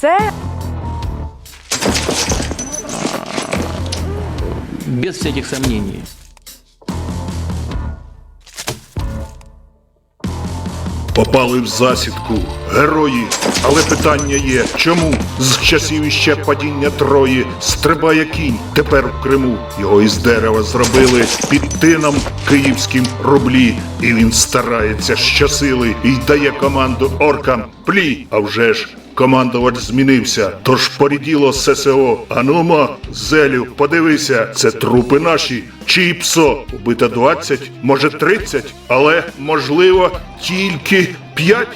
Це Без всяких сомнений. Попали в засідку герої, але питання є, чому з часів іще падіння Трої стрибає кінь тепер в Криму. Його із дерева зробили під тином київським рублі, і він старається щосили і дає команду оркам плі. А вже ж командувач змінився, тож поріділо ССО. Анума, зелю, подивися, це трупи наші. Чиї псо? Убито 20, може 30, але можливо тільки 5?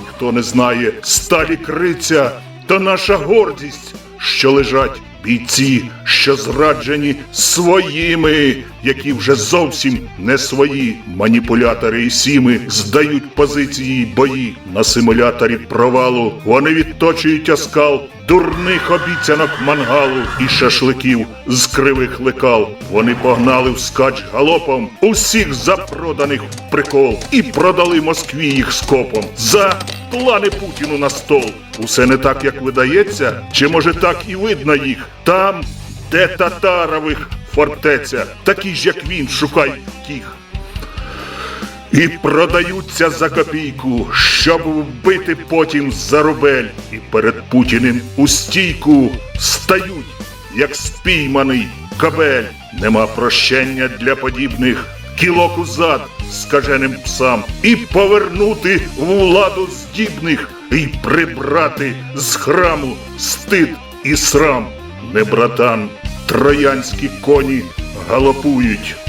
Ніхто не знає. Сталі криця та наша гордість, що лежать бійці, що зраджені своїми, які вже зовсім не свої. Маніпулятори і сіми здають позиції бої на симуляторі провалу. Вони відточують оскал дурних обіцянок мангалу і шашликів з кривих лекал. Вони погнали вскач галопом усіх запроданих в прикол і продали Москві їх скопом за плани Путіну на стол. Усе не так, як видається, чи може так і видно їх там, де татарових фортеця, такі ж, як він, шукай тих. І продаються за копійку, щоб вбити потім за рубель. І перед Путіним у стійку стають, як спійманий кабель. Нема прощення для подібних. Кілок узад скаженим псам, і повернути в владу здібних, і прибрати з храму стид і срам. Не братан, троянські коні галопують.